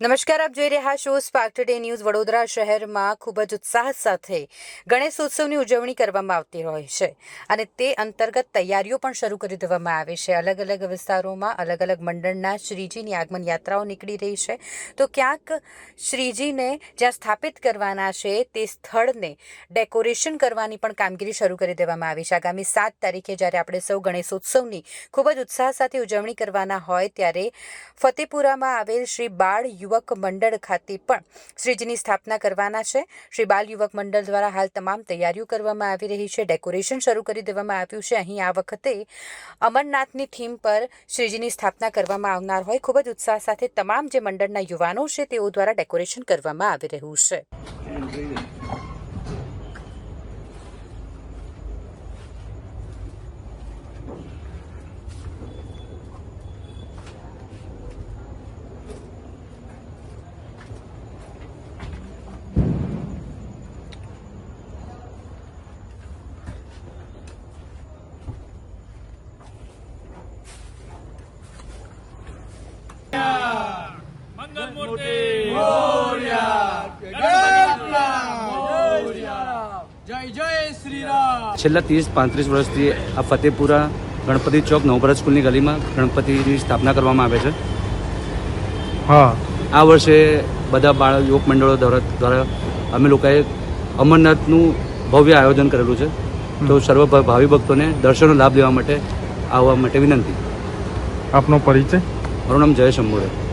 નમસ્કાર, આપ જોઈ રહ્યા છો સ્પાર્ક ટુડે ન્યૂઝ વડોદરા શહેરમાં ખૂબ જ ઉત્સાહ સાથે ગણેશ ઉત્સવની ઉજવણી કરવામાં આવતી હોય છે અને તે અંતર્ગત તૈયારીઓ પણ શરૂ કરી દેવામાં આવે છે. અલગ અલગ વિસ્તારોમાં અલગ અલગ મંડળના શ્રીજીની આગમન યાત્રાઓ નીકળી રહી છે. તો ક્યાંક શ્રીજીને જ્યાં સ્થાપિત કરવાના છે તે સ્થળને ડેકોરેશન કરવાની પણ કામગીરી શરૂ કરી દેવામાં આવી છે. આગામી સાત તારીખે જ્યારે આપણે સૌ ગણેશોત્સવની ખૂબ જ ઉત્સાહ સાથે ઉજવણી કરવાના હોય ત્યારે ફતેપુરામાં આવેલ શ્રી બાળ યુવક મંડળ ખાતે પણ શ્રીજીની સ્થાપના કરવાના છે. શ્રી બાલ યુવક મંડળ દ્વારા હાલ તમામ તૈયારીઓ કરવામાં આવી રહી છે. ડેકોરેશન શરૂ કરી દેવામાં આવ્યું છે. અહીં આ વખતે અમરનાથની થીમ પર શ્રીજીની સ્થાપના કરવામાં આવનાર હોય. ખૂબ જ ઉત્સાહ સાથે તમામ જે મંડળના યુવાનો છે તેઓ દ્વારા ડેકોરેશન કરવામાં આવી રહ્યું છે. જય જય શ્રી રામ છેલ્લા ત્રીસ પાંત્રીસ વર્ષથી આ ફતેપુરા ગણપતિ ચોક નવભરત સ્કૂલની ગલીમાં ગણપતિની સ્થાપના કરવામાં આવે છે. હા. આ વર્ષે બધા બાળ યુવક મંડળો દ્વારા દ્વારા અમે લોકોએ અમરનાથનું ભવ્ય આયોજન કરેલું છે. તો સર્વ ભાવિ ભક્તોને દર્શનનો લાભ લેવા માટે આવવા માટે વિનંતી. આપનો પરિચય? મારું નામ જય અંબોડે